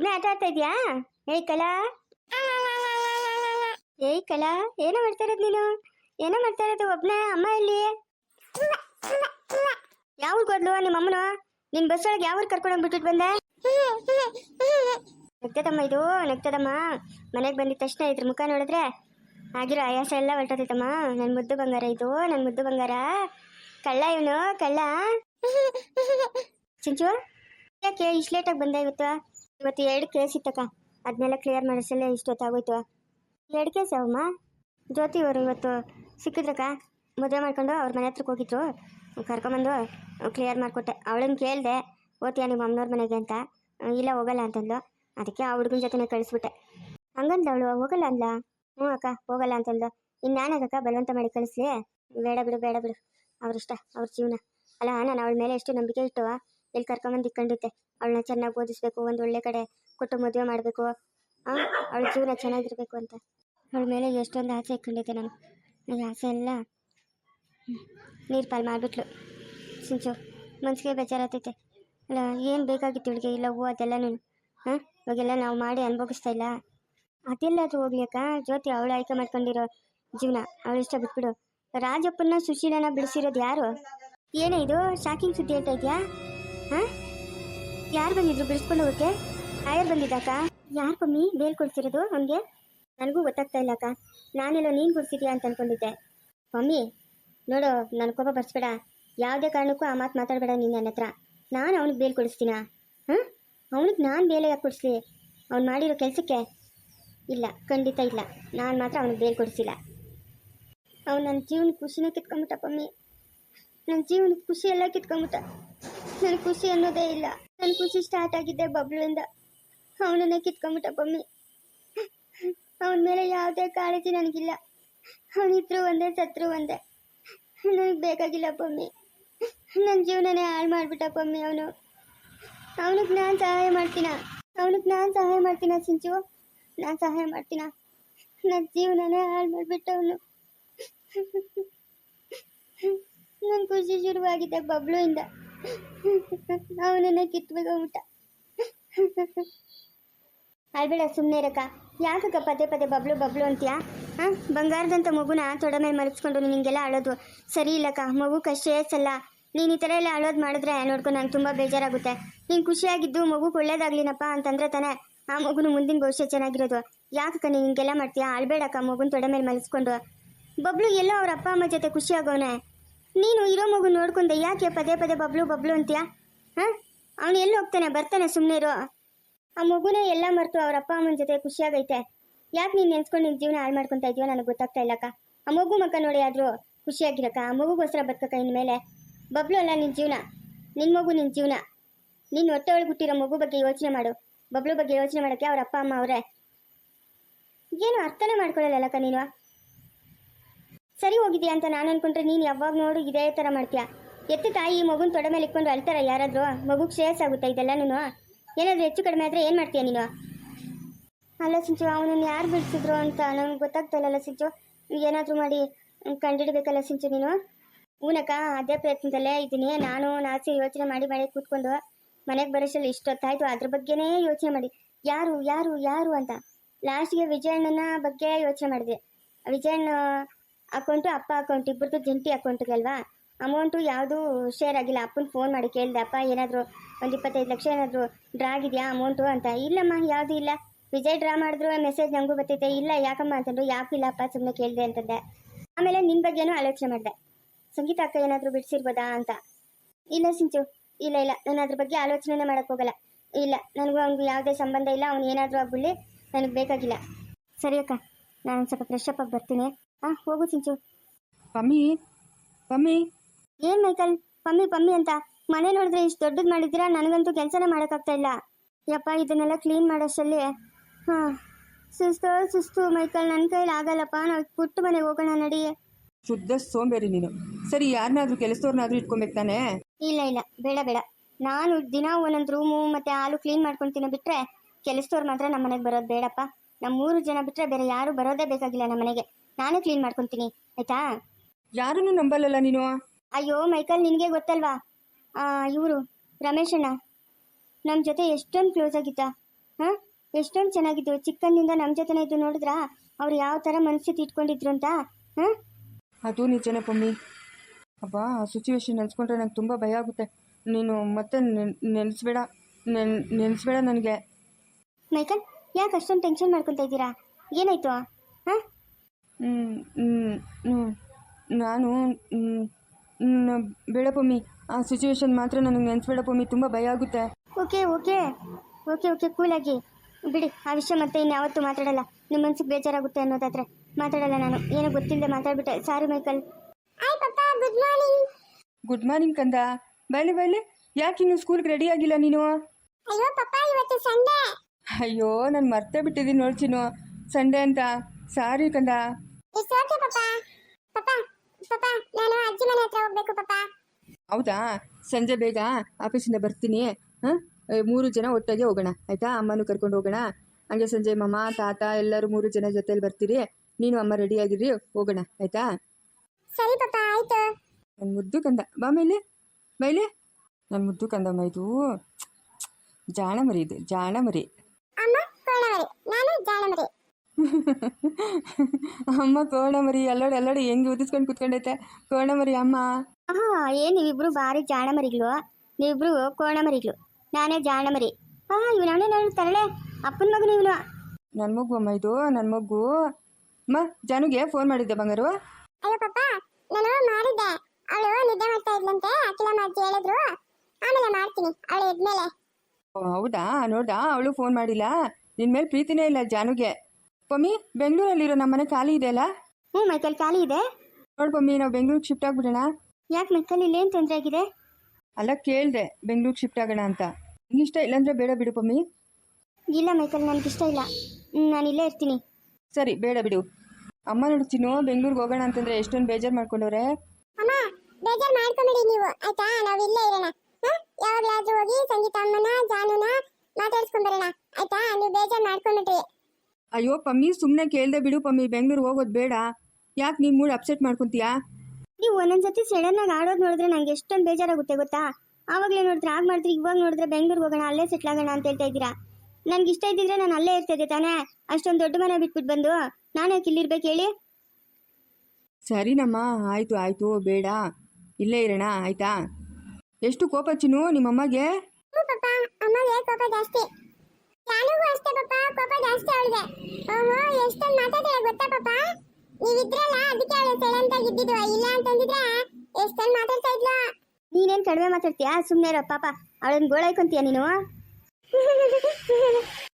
ಒಬ್ನೇ ಆಟ ಆಡ್ತಾ ಇದ್ಯಾ? ಏಯ್ ಕಲಾ. ಏಯ್ ಕಲಾ, ಏನೋ ಮಾಡ್ತಾ ಇರೋದು ನೀನು? ಏನೋ ಮಾಡ್ತಾ ಇರೋದು ಒಬ್ನೇ ಅಮ್ಮ ಇಲ್ಲಿ. ಯಾವ ಹೋದ್ಲು ನಿಮ್ಮ ಅಮ್ಮನು? ನಿನ್ ಬಸ್ ಒಳಗೆ ಯಾವ ಕರ್ಕೊಂಡು ಬಿಟ್ಟು ಬಂದೆ? ನಗ್ತದಮ್ಮ ಇದು, ನಗ್ತದಮ್ಮ. ಮನೆಗೆ ಬಂದಿದ ತಕ್ಷಣ ಇದ್ರ ಮುಖ ನೋಡಿದ್ರೆ ಆಗಿರೋ ಆಯಾಸ ಎಲ್ಲ ಹೊರಟೋತೈತಮ್ಮ ನನ್ನ ಮುದ್ದು ಬಂಗಾರ ಇದು ನನ್ನ ಮುದ್ದು ಬಂಗಾರ. ಕಳ್ಳ ಇವನು, ಕಳ್ಳ. ಚಿಂಚು, ಯಾಕೆ ಇಷ್ಟು ಲೇಟಾಗಿ ಬಂದೆ ಇವತ್ತು? ಇವತ್ತು ಎರಡು ಕೇಸ್ ಇತ್ತಕ್ಕ. ಅದನ್ನೆಲ್ಲ ಕ್ಲಿಯರ್ ಮಾಡಿಸಲ್ಲ ಇಷ್ಟೊತ್ತಾಗೋಯ್ತು ಎರಡು ಕೇಸ್ ಅವಮ್ಮ ಜ್ಯೋತಿ ಅವರು ಇವತ್ತು ಸಿಕ್ಕಿದ್ರಕ್ಕ? ಮದುವೆ ಮಾಡ್ಕೊಂಡು ಅವ್ರ ಮನೆ ಹತ್ರಕ್ಕೆ ಹೋಗಿದ್ರು. ಕರ್ಕೊಂಬಂದು ಕ್ಲಿಯರ್ ಮಾಡಿಕೊಟ್ಟೆ. ಅವಳನ್ನ ಕೇಳಿದೆ ಓದ್ತೀಯ ನಿಮ್ಮ ಅಮ್ಮನವ್ರ ಮನೆಗೆ ಅಂತ? ಇಲ್ಲ, ಹೋಗಲ್ಲ ಅಂತಂದ್ಲು. ಅದಕ್ಕೆ ಆ ಹುಡುಗನ ಜೊತೆನೇ ಕಳಿಸ್ಬಿಟ್ಟೆ. ಹಂಗಂದ್ಲು ಅವಳು? ಹೋಗಲ್ಲ ಅಂದ್ಲ? ಹ್ಞೂ ಅಕ್ಕ, ಹೋಗಲ್ಲ ಅಂತಂದ್ಲು. ಇನ್ನು ನಾನಾಗಕ್ಕ ಬಲವಂತ ಮಾಡಿ ಕಳಿಸ್ಲಿ ಬೇಡ ಬಿಡು ಬೇಡ ಬಿಡು. ಅವ್ರಿಷ್ಟ, ಅವ್ರ ಜೀವನ. ಅಲ್ಲ, ನಾನು ಅವಳ ಮೇಲೆ ಎಷ್ಟು ನಂಬಿಕೆ ಇಟ್ಟು ಇಲ್ಲಿ ಕರ್ಕೊಂಬಂದು ಇಕ್ಕಂಡಿದ್ದೆ. ಅವಳನ್ನ ಚೆನ್ನಾಗಿ ಓದಿಸ್ಬೇಕು, ಒಂದು ಒಳ್ಳೆ ಕಡೆ ಕೊಟ್ಟು ಮದುವೆ ಮಾಡಬೇಕು ಅವಳ ಜೀವನ ಚೆನ್ನಾಗಿರ್ಬೇಕು ಅಂತ. ಅವಳ ಮೇಲೆ ಎಷ್ಟೊಂದು ಆಸೆ ಇಟ್ಕೊಂಡಿದ್ದೆ ನಾನು. ನನಗೆ ಆಸೆ ಎಲ್ಲ ನೀರು ಪಾಲು ಮಾಡಿಬಿಟ್ಲು. ಸಿಂಚು, ಮನ್ಸಿಗೆ ಬೇಜಾರಾಗ್ತೈತೆ ಅಲ್ಲ, ಏನು ಬೇಕಾಗಿತ್ತು ಇವಳಿಗೆ? ಇಲ್ಲ ಹೂ ನೀನು ಹಾಂ ಇವಾಗೆಲ್ಲ ನಾವು ಮಾಡಿ ಅನುಭವಿಸ್ತಾ ಇಲ್ಲ. ಅದೆಲ್ಲಾದ್ರೂ ಹೋಗ್ಲಿ ಅಕ್ಕ. ಜ್ಯೋತಿ ಅವಳು ಆಯ್ಕೆ ಮಾಡ್ಕೊಂಡಿರೋ ಜೀವನ, ಅವಳು ಇಷ್ಟ ಬಿಟ್ಬಿಡು. ರಾಜಪ್ಪನ ಸುಶೀಲನ ಬಿಡಿಸಿರೋದು ಯಾರು? ಏನೇ ಇದು? ಶಾಕಿಂಗ್ ಸುದ್ದಿ ಹೇಳ್ತಾ ಇದೆಯಾ? ಹಾಂ? ಯಾರು ಬಂದಿದ್ರು ಬಿಡಿಸ್ಕೊಂಡು ಹೋಗಕ್ಕೆ ಆಯರ್ ಬಂದಿದ್ದಕ್ಕ ಯಾರು ಪಮ್ಮಿ? ಬೇಲ್ ಕೊಡ್ಸಿರೋದು ಅವನಿಗೆ ನನಗೂ ಗೊತ್ತಾಗ್ತಾ ಇಲ್ಲ ಅಕ್ಕ ನಾನೆಲ್ಲೋ ನೀನು ಕೊಡ್ಸಿದ್ಯಾ ಅಂತ ಅನ್ಕೊಂಡಿದ್ದೆ. ಮಮ್ಮಿ ನೋಡು ನನ್ನ ಕೋಪ ಬರ್ಸ್ಬೇಡ. ಯಾವುದೇ ಕಾರಣಕ್ಕೂ ಆ ಮಾತು ಮಾತಾಡಬೇಡ ನೀನು ನನ್ನ ಹತ್ರ. ನಾನು ಅವನಿಗೆ ಬೇಲ್ ಕೊಡಿಸ್ತೀನಾ? ಹಾಂ? ಅವನಿಗೆ ನಾನು ಬೇಲೆ ಯಾಕೆ ಕೊಡಿಸ್ಲಿ? ಅವ್ನು ಮಾಡಿರೋ ಕೆಲಸಕ್ಕೆ? ಇಲ್ಲ, ಖಂಡಿತ ಇಲ್ಲ. ನಾನು ಮಾತ್ರ ಅವನಿಗೆ ಬೇಲ್ ಕೊಡಿಸಿಲ್ಲ. ಅವ್ನು ನನ್ನ ಜೀವನ ಖುಷಿನ ಕಿತ್ಕೊಂಬಿಟ್ಟ ಪಮ್ಮಿ. ನನ್ನ ಜೀವನದ ಖುಷಿ ಎಲ್ಲ ಕಿತ್ಕೊಂಬಿಟ್ಟ ನನ್ನ ಖುಷಿ ಅನ್ನೋದೇ ಇಲ್ಲ. ನನ್ನ ಖುಷಿ ಸ್ಟಾರ್ಟ್ ಆಗಿದ್ದೆ ಬಬ್ಳುವಿಂದ ಅವನನ್ನೇ ಕಿತ್ಕೊಂಬಿಟ್ಟ ಬಮ್ಮಿ. ಅವನ ಮೇಲೆ ಯಾವುದೇ ಕಾಳಜಿ ನನಗಿಲ್ಲ. ಅವನಿದ್ರು ಒಂದೇ, ಸತ್ರು ಒಂದೇ. ನನಗೆ ಬೇಕಾಗಿಲ್ಲ ಬಮ್ಮಿ. ನನ್ನ ಜೀವನನೇ ಹಾಳು ಮಾಡಿಬಿಟ್ಟ ಬಮ್ಮಿ ಅವನು. ಅವನಿಗೆ ನಾನು ಸಹಾಯ ಮಾಡ್ತೀನ. ಅವನಿಗೆ ನಾನು ಸಹಾಯ ಮಾಡ್ತೀನ ಸಿಂಚು? ನಾನು ಸಹಾಯ ಮಾಡ್ತೀನ? ನನ್ನ ಜೀವನನೇ ಹಾಳು ಮಾಡಿಬಿಟ್ಟವನು ನನ್ನ ಖುಷಿ ಶುರುವಾಗಿದೆ ಬಬ್ಳುವಿಂದ ಅವನನ್ನ ಕಿತ್ಬೇಕಾಗ್ಬಿಟ್ಟ ಅಲ್ಬೇಡ ಸುಮ್ಮನೆ ಇರಕ್ಕ. ಯಾಕಕ್ಕ ಪದೇ ಪದೇ ಬಬ್ಲು ಬಬ್ಲು ಅಂತೀಯಾ? ಹಾಂ? ಬಂಗಾರದಂಥ ಮಗುನ ತೊಡೆ ಮೇಲೆ ಮಲಗಿಸ್ಕೊಂಡು ನಿನಗೆಲ್ಲ ಅಳೋದು ಸರಿ ಇಲ್ಲಕ್ಕ. ಮಗು ಕಷ್ಟ, ಸಲ್ಲ. ನೀನು ಈ ಥರ ಎಲ್ಲ ಅಳೋದು ಮಾಡಿದ್ರೆ ನೋಡ್ಕೊಂಡು ನಂಗೆ ತುಂಬ ಬೇಜಾರಾಗುತ್ತೆ. ನೀನು ಖುಷಿಯಾಗಿದ್ದು ಮಗುಗೆ ಒಳ್ಳೇದಾಗ್ಲಿನಪ್ಪ ಅಂತಂದ್ರೆ ತಾನೇ ಆ ಮಗುನ ಮುಂದಿನ ಭವಿಷ್ಯ ಚೆನ್ನಾಗಿರೋದು. ಯಾಕಕ್ಕ ನೀನು ಹಿಂಗೆಲ್ಲ ಮಾಡ್ತೀಯಾ? ಅಳ್ಬೇಡಕ್ಕ ಮಗುನ ತೊಡೆ ಮೇಲೆ ಬಬ್ಲು ಎಲ್ಲೋ ಅವ್ರ ಅಪ್ಪ ಅಮ್ಮ ಜೊತೆ ಖುಷಿಯಾಗವನೆ ನೀನು ಇರೋ ಮಗು ನೋಡ್ಕೊಂಡೆ, ಯಾಕೆ ಪದೇ ಪದೇ ಬಬ್ಲು ಬಬ್ಲು ಅಂತೀಯ? ಹಾಂ? ಅವನು ಎಲ್ಲಿ ಹೋಗ್ತಾನೆ? ಬರ್ತಾನೆ ಸುಮ್ಮನೆ ಇರೋ. ಆ ಮಗುನೇ ಎಲ್ಲ ಮರೆತು ಅವ್ರ ಅಪ್ಪ ಅಮ್ಮನ ಜೊತೆ ಖುಷಿಯಾಗೈತೆ. ಯಾಕೆ ನೀನು ನೆನ್ಸ್ಕೊಂಡು ನಿನ್ನ ಜೀವನ ಹಾಳು ಮಾಡ್ಕೊತಾ ಇದೀಯೋ ನನಗೆ ಗೊತ್ತಾಗ್ತಾ ಇಲ್ಲಕ್ಕ. ಆ ಮಗು ಮಕ್ಕ ನೋಡಿ ಆದರೂ ಖುಷಿಯಾಗಿರಕ್ಕ. ಆ ಮಗುಗೋಸ್ಕರ ಬದುಕಕ್ಕ ಇನ್ಮೇಲೆ ಬಬ್ಲು ಅಲ್ಲ ನಿನ್ನ ಜೀವನ. ನಿನ್ನ ಮಗು ನಿನ್ನ ಜೀವನ. ನೀನು ಹೊಟ್ಟೆ ಒಳಗೆ ಹುಟ್ಟಿರೋ ಮಗು ಬಗ್ಗೆ ಯೋಚನೆ ಮಾಡು. ಬಬ್ಲು ಬಗ್ಗೆ ಯೋಚನೆ ಮಾಡೋಕ್ಕೆ ಅವ್ರ ಅಪ್ಪ ಅಮ್ಮ ಅವರೇ. ಏನು ಅರ್ಥನೇ ಮಾಡ್ಕೊಳ್ಳಲ್ಲಕ್ಕ ನೀನು? ಸರಿ ಹೋಗಿದ್ಯಾ ಅಂತ ನಾನು ಅನ್ಕೊಂಡ್ರೆ ನೀನು ಯಾವಾಗ ನೋಡು ಇದೇ ಥರ ಮಾಡ್ತೀಯಾ? ಎತ್ತು ತಾಯಿ ಮಗುನ ತೊಡೆ ಮೇಲೆ ಇಟ್ಕೊಂಡು ಅಳ್ತಾರ ಯಾರಾದರೂ? ಮಗುಗೆ ಶ್ರೇಯಸ್ ಇದೆಲ್ಲ ಇದೆಲ್ಲನೂ ಏನಾದರೂ ಹೆಚ್ಚು ಕಡಿಮೆ ಆದರೆ ಏನು ಮಾಡ್ತೀಯ ನೀನು? ಅಲ್ಲ ಸಿಂಚು, ಅವನನ್ನು ಯಾರು ಬಿಡಿಸಿದ್ರು ಅಂತ ನನಗೆ ಗೊತ್ತಾಗ್ತಾ ಇಲ್ಲಲ್ಲ ಸಿಂಚು. ಏನಾದರೂ ಮಾಡಿ ಕಂಡಿಡ್ಬೇಕಲ್ಲ ಸಿಂಚು ನೀನು? ಊನಕ್ಕ, ಅದೇ ಪ್ರಯತ್ನದಲ್ಲೇ ಇದ್ದೀನಿ. ನಾನು ನಾಸಿ ಯೋಚನೆ ಮಾಡಿ ಮಾಡಿ ಕೂತ್ಕೊಂಡು ಮನೆಗೆ ಬರೋಷ್ಟಲ್ಲಿ ಇಷ್ಟೊತ್ತಾಯಿತು. ಅದ್ರ ಬಗ್ಗೆನೇ ಯೋಚನೆ ಮಾಡಿ. ಯಾರು ಯಾರು ಯಾರು ಅಂತ. ಲಾಸ್ಟ್ಗೆ ವಿಜಯಣ್ಣನ ಬಗ್ಗೆ ಯೋಚನೆ ಮಾಡಿದೆ ವಿಜಯಣ್ಣ ಅಕೌಂಟು ಅಪ್ಪ ಅಕೌಂಟ್ ಇಬ್ಬರದು ಜಂಟಿ ಅಕೌಂಟ್ಗೆ ಅಲ್ವಾ? ಅಮೌಂಟು ಯಾವುದೂ ಶೇರ್ ಆಗಿಲ್ಲ. ಅಪ್ಪನ ಫೋನ್ ಮಾಡಿ ಕೇಳಿದೆ ಅಪ್ಪ ಏನಾದರೂ ಒಂದು ಇಪ್ಪತ್ತೈದು ಲಕ್ಷ ಏನಾದರೂ ಡ್ರಾ ಆಗಿದೆಯಾ ಅಮೌಂಟು ಅಂತ. ಇಲ್ಲಮ್ಮ, ಯಾವುದೂ ಇಲ್ಲ. ವಿಜಯ್ ಡ್ರಾ ಮಾಡಿದ್ರು ಮೆಸೇಜ್ ನನಗೂ ಬರ್ತೈತೆ. ಇಲ್ಲ, ಯಾಕಮ್ಮ ಅಂತಂದ್ರು ಯಾಕಿಲ್ಲಪ್ಪ ಸುಮ್ಮನೆ ಕೇಳಿದೆ ಅಂತಂದೆ. ಆಮೇಲೆ ನಿನ್ನ ಬಗ್ಗೆನೂ ಆಲೋಚನೆ ಮಾಡಿದೆ. ಸಂಗೀತ ಅಕ್ಕ ಏನಾದರೂ ಬಿಡಿಸಿರ್ಬೋದಾ ಅಂತ. ಇಲ್ಲ ಸಿಂಚು, ಇಲ್ಲ ಇಲ್ಲ. ನಾನು ಅದ್ರ ಬಗ್ಗೆ ಆಲೋಚನೆ ಮಾಡೋಕೆ ಹೋಗಲ್ಲ. ಇಲ್ಲ, ನನಗೂ ಅವ್ನಿಗೆ ಯಾವುದೇ ಸಂಬಂಧ ಇಲ್ಲ. ಅವ್ನು ಏನಾದರೂ ಆಗ್ಬಿಡಲಿ, ನನಗೆ ಬೇಕಾಗಿಲ್ಲ. ಸರಿ ಅಕ್ಕ, ನಾನು ಸ್ವಲ್ಪ ಫ್ರೆಶ್ ಅಪ್ ಬರ್ತೀನಿ. ಹಾಂ ಹೋಗು ಚಿಂಚು ಪಮ್ಮಿ ಪಮ್ಮಿ. ಏನ್ ಮೈಕಲ್? ಪಮ್ಮಿ ಪಮ್ಮಿ ಅಂತ. ಮನೆ ನೋಡಿದ್ರೆ ಇಷ್ಟು ದೊಡ್ಡದು ಮಾಡಿದ್ದೀರಾ? ನನಗಂತೂ ಕೆಲಸನೇ ಮಾಡೋಕ್ಕಾಗ್ತಾ ಇಲ್ಲ. ಯಪ್ಪ ಇದನ್ನೆಲ್ಲ ಕ್ಲೀನ್ ಮಾಡೋಷ್ಟಲ್ಲಿ ಹಾಂ. ಸುಸ್ತು ಸುಸ್ತು ಮೈಕಲ್ ನನ್ನ ಕೈಲಿ ಆಗಲ್ಲಪ್ಪ. ನಾವು ಪುಟ್ಟು ಮನೆಗೆ ಹೋಗೋಣ ನಡಿ. ಶುದ್ಧ ಸೋಂಬೇರಿ ನೀನು. ಸರಿ ಯಾರನ್ನಾದ್ರೂ ಕೆಲಸದವ್ರನ್ನಾದ್ರೂ ಇಟ್ಕೊಬೇಕು ತಾನೆ? ಇಲ್ಲ ಇಲ್ಲ. ಬೇಡ ಬೇಡ. ನಾನು ದಿನ ಒಂದೊಂದು ರೂಮು ಮತ್ತೆ ಹಾಲು ಕ್ಲೀನ್ ಮಾಡ್ಕೊಂತೀನಿ ಬಿಟ್ರೆ ಕೆಲಸದವ್ರು ಮಾತ್ರ ನಮ್ಮ ಮನೆಗೆ ಬರೋದು ಬೇಡಪ್ಪ. ನಮ್ಮ ಮೂರು ಜನ ಬಿಟ್ರೆ ಬೇರೆ ಯಾರು ಬರೋದೇ ಬೇಕಾಗಿಲ್ಲ ನಮ್ಮ ಮನೆಗೆ. ನಾನೇ ಕ್ಲೀನ್ ಮಾಡ್ಕೊಂತೀನಿ ಆಯ್ತಾ? ಯಾರನ್ನು ನಂಬಲ್ಲಲ್ಲ ನೀನು? ಅಯ್ಯೋ ಮೈಕಲ್ ನಿನಗೆ ಗೊತ್ತಲ್ವಾ? ಇವರು ರಮೇಶಣ್ಣ ನಮ್ಮ ಜೊತೆ ಎಷ್ಟೊಂದು ಕ್ಲೋಸ್ ಆಗಿದ್ದ ಹಾಂ? ಎಷ್ಟೊಂದು ಚೆನ್ನಾಗಿದ್ದು ಚಿಕ್ಕಂದಿಂದ ನಮ್ಮ ಜೊತೆನೇ ಇದ್ದು ನೋಡಿದ್ರಾ? ಅವ್ರು ಯಾವ ಥರ ಮನಸ್ಥಿತಿ ಇಟ್ಕೊಂಡಿದ್ರು ಅಂತ ಹಾಂ? ಅದು ನಿಜನೇ ಪಮ್ಮಿ. ಅಬ್ಬ ಆ ಸಿಚುವೇಶನ್ ನೆನೆಸ್ಕೊಂಡ್ರೆ ನಂಗೆ ತುಂಬ ಭಯ ಆಗುತ್ತೆ. ನೀನು ಮತ್ತೆ ನೆನ್ ನೆನೆಸ್ಬೇಡ. ನೆನ್ ನೆನೆಸ್ಬೇಡ ನನಗೆ. ಮೈಕಲ್ ಯಾಕೆ ಅಷ್ಟೊಂದು ಟೆನ್ಷನ್ ಮಾಡ್ಕೊತಾ ಇದ್ದೀರಾ? ಏನಾಯ್ತು. ನಾನು ಬೇಡ ಪೊಮ್ಮಿ ಆ ಸಿಚುವೇಶನ್ ಮಾತ್ರ ನನಗೆ ನೆನೆಸ್ಬೇಡ ಪೊಮ್ಮಿ ತುಂಬ ಭಯ ಆಗುತ್ತೆ. Okay okay. ಓಕೆ ಓಕೆ ಕೂಲಾಗಿ ಬಿಡಿ ಆ ವಿಷಯ ಮತ್ತೆ ಇನ್ಯಾವತ್ತೂ ಮಾತಾಡಲ್ಲ. ನಿಮ್ಮ ಮನ್ಸಿಗೆ ಬೇಜಾರಾಗುತ್ತೆ ಅನ್ನೋದಾದ್ರೆ ಮಾತಾಡಲ್ಲ ನಾನು. ಏನೋ ಗೊತ್ತಿಲ್ಲದೆ ಮಾತಾಡ್ಬಿಟ್ಟೆ. ಸಾರಿ ಮೈಕಲ್ ಹಾಯ್ ಪಪ್ಪ. ಗುಡ್ ಮಾರ್ನಿಂಗ್ ಗುಡ್ ಮಾರ್ನಿಂಗ್ ಕಂದ. ಬೈಲಿ ಬೈಲಿ. ಯಾಕೆ ಇನ್ನು ಸ್ಕೂಲ್ಗೆ ರೆಡಿ ಆಗಿಲ್ಲ ನೀನು? ಅಯ್ಯೋ ಪಪ್ಪ ಇವತ್ತು ಸಂಡೇ ಅಯ್ಯೋ ನಾನು ಮರ್ತೇ ಬಿಟ್ಟಿದ್ದೀನಿ ನೋಡ್ತೀನು ಸಂಡೇ ಅಂತ. ಸಾರಿ ಕಂದ. ಇಟ್ಸ್ ಓಕೆ ಪಪ್ಪ ಪಪ್ಪ ಪಪ್ಪ ನಾನು ಅಜ್ಜಿ ಮನೆ ಹತ್ರ ಹೋಗ್ಬೇಕು ಪಪ್ಪ ಹೌದಾ? ಸಂಜೆ ಬೇಗ ಆಫೀಸಿಂದ ಬರ್ತೀನಿ. ಹಾಂ? ಮೂರು ಜನ ಒಟ್ಟಾಗೆ ಹೋಗೋಣ ಆಯಿತಾ? ಅಮ್ಮನೂ ಕರ್ಕೊಂಡು ಹೋಗೋಣ. ಹಂಗೆ ಸಂಜೆ ಮಮ್ಮ ತಾತ ಎಲ್ಲರೂ ಮೂರು ಜನ ಜೊತೆಲಿ ಬರ್ತೀರಿ. ನೀನು ಅಮ್ಮ ರೆಡಿಯಾಗಿರಿ ಹೋಗೋಣ ಆಯಿತಾ? ಸರಿ ಪಪ್ಪ ಆಯ್ತು. ನನ್ನ ಮುದ್ದು ಕಂದ. ಬಾ ಮೇಲೆ ಮೈಲೆ. ನನ್ನ ಮುದ್ದು ಕಂದಮ್ಮ ಇದು. ಜಾಣ ಮರಿ ಇದು ಜಾಣ ಮರಿ ಅಮ್ಮ ಕೋಣಮರಿ ನಾನು ಜಾಣಮರಿ. ಅಮ್ಮ ಕೋಣಮರಿ ಮರಿ ಎಲ್ಲೋಡಿ ಹೆಂಗ್ ಉದಿಸ್ಕೊಂಡು ಕುತ್ಕೊಂಡೈತೆ? ಕೋಣಮರಿ ಅಮ್ಮ. ಹಾ ಏನ್ ನೀವಿಬ್ರು ಬಾರಿ ಜಾಣಮರಿಗಳು ನೀವಿಬ್ರು ಕೋಣಮರಿಗಳು ನಾನೇ ಜಾಣಮರಿ ಹಾ ಇವನವನೇ ನಾನು ತರಳೆ. ಅಪ್ಪನ ಮಗು ಇವನು. ನನ್ನ ಮಗು ಅಮ್ಮ ಇದು ನನ್ನ ಮಗು. ಅಮ್ಮ ಜಾನುಗೆ ಫೋನ್ ಮಾಡಿದ್ದೆ ಬಂಗಾರು. ಅಯ್ಯೋ ಪಪ್ಪ ನಾನು ಮಾಡಿದ್ದೆ. ಅವಳು ನಿದ್ದೆ ಮಾಡ್ತಾ ಇದ್ಲಂತೆ ಅಖಿಲಮ್ಮ ಅಜ್ಜಿ ಹೇಳಿದ್ರು. ಆಮೇಲೆ ಮಾಡ್ತೀನಿ ಅವಳು ಎದ್ಮೇಲೆ. ಓ, ಹೌದಾ? ನೋಡ್ದಾ? ಅವಳು ಫೋನ್ ಮಾಡಿಲ್ಲ. ನಿನ್ನ ಮೇಲೆ ಪ್ರೀತಿನೇ ಇಲ್ಲ ಜಾನುಗೆ. ಪಮ್ಮಿ ಬೆಂಗಳೂರಲ್ಲಿರೋ ನಮ್ಮ ಮನೆ ಖಾಲಿ ಇದೆ ಅಲ್ಲ? ಹ್ಞೂ ಮೈಕಲ್ ಖಾಲಿ ಇದೆ. ನೋಡು ಪಮ್ಮಿ ನಾವು ಬೆಂಗಳೂರಿಗೆ ಶಿಫ್ಟ್ ಆಗ್ಬಿಡೋಣ. ಯಾಕೆ ಮೈಕಲ್ ಇಲ್ಲೇನು ತೊಂದರೆ ಆಗಿದೆ? ಅಲ್ಲ ಕೇಳಿದೆ ಬೆಂಗಳೂರಿಗೆ ಶಿಫ್ಟ್ ಆಗೋಣ ಅಂತ. ನಿಂಗಿಷ್ಟ ಇಲ್ಲಾಂದ್ರೆ ಬೇಡ ಬಿಡು ಪಮ್ಮಿ. ಇಲ್ಲ ಮೈಕಲ್ ನನಗಿಷ್ಟ ಇಲ್ಲ. ನಾನು ಇಲ್ಲೇ ಇರ್ತೀನಿ. ಸರಿ ಬೇಡ ಬಿಡು. ಅಮ್ಮ ನೋಡ್ತೀನೋ ಬೆಂಗಳೂರಿಗೆ ಹೋಗೋಣ ಅಂತಂದ್ರೆ ಎಷ್ಟೊಂದು ಬೇಜಾರು ಮಾಡ್ಕೊಂಡವ್ರೆ. ಅಮ್ಮ ಬೇಜಾರು ಮಾಡ್ಕೊಂಬಿಡಿ ನೀವು ಆಯ್ತಾ? ನಾವು ಇಲ್ಲೇ ಇರೋಣ. ಯಾವಾಗಲಾದ್ರೂ ಹೋಗಿ ಸಂಗೀತ ಅಮ್ಮನ ಜಾನುನ ಮಾತಾಡ್ಸ್ಕೊಂಡ್ ಬರೋಣ. ಆಯ್ತಾ? ನೀವು ಬೇಜಾರು ಮಾಡ್ಕೊಂಬಿಟ್ರಿ ಅಯ್ಯೋ ಪಮ್ಮಿ ಸುಮ್ಮನೆ ಕೇಳ್ದೆ ಬಿಡು ಪಮ್ಮಿ ಬೆಂಗಳೂರಿಗೆ ಹೋಗೋದು ಬೇಡ. ಯಾಕೆ ನೀನು ಮೂಡ್ ಅಪ್ಸೆಟ್ ಮಾಡ್ಕೊತೀಯಾ? ನೀವು ಒಂದೊಂದ್ಸತಿ ಸಡನ್ ಆಗಿ ಆಡೋದು ನೋಡಿದ್ರೆ ನಂಗೆ ಎಷ್ಟೊಂದು ಬೇಜಾರಾಗುತ್ತೆ ಗೊತ್ತಾ? ಆವಾಗಲೇ ನೋಡಿದ್ರೆ ಆಗ ಮಾಡ್ತೀರಿ ಇವಾಗ ನೋಡಿದ್ರೆ ಬೆಂಗಳೂರಿಗೆ ಹೋಗೋಣ ಅಲ್ಲೇ ಸೆಟ್ಲ್ ಆಗೋಣ ಅಂತ ಹೇಳ್ತಾ ಇದ್ದೀರಾ? ನನಗೆ ಇಷ್ಟ ಇದ್ದಿದ್ರೆ ನಾನು ಅಲ್ಲೇ ಇರ್ತಿದ್ದೆ ತಾನೇ? ಅಷ್ಟೊಂದು ದೊಡ್ಡ ಮನೆ ಬಿಟ್ಬಿಟ್ಟು ಬಂದು ನಾನು ಯಾಕೆ ಇಲ್ಲಿರ್ಬೇಕು ಹೇಳಿ? ಸರಿನಮ್ಮ ಆಯಿತು ಆಯಿತು ಬೇಡ. ಇಲ್ಲೇ ಇರೋಣ ಆಯಿತಾ? ಎಷ್ಟು ಕೋಪ ಚಿನ್ನು ನಿಮ್ಮಮ್ಮಗೆ ಪಾಪ ಅಮ್ಮಗೆ ಕೋಪ ಜಾಸ್ತಿ. ನನಗೂ ಅಷ್ಟೇ ಪಾಪ ಕೋಪ ಜಾಸ್ತಿ ಅವಳಿಗೆ. ಓಹೋ ಎಷ್ಟೊಂದು ಮಾತಾಡ್ತಾಳೆ ಗೊತ್ತಾ ಪಾಪ? ನೀವಿದ್ರಲ್ಲ ಅದಕ್ಕೆ ಅವಳು ಸೈಲೆಂಟ್ ಆಗಿದ್ದಿದ್ದು ಇಲ್ಲ ಅಂತಂದಿದ್ರೆ ಎಷ್ಟೊಂದು ಮಾತಾಡ್ತಾ ಇದ್ಲು. ನೀನೇನ್ ಕಡಿಮೆ ಮಾತಾಡ್ತೀಯಾ? ಸುಮ್ಮನೆ ಇರೋ ಪಾಪ. ಅವಳನ್ನ ಗೋಳೈಕೊಂತೀಯ ನೀನು?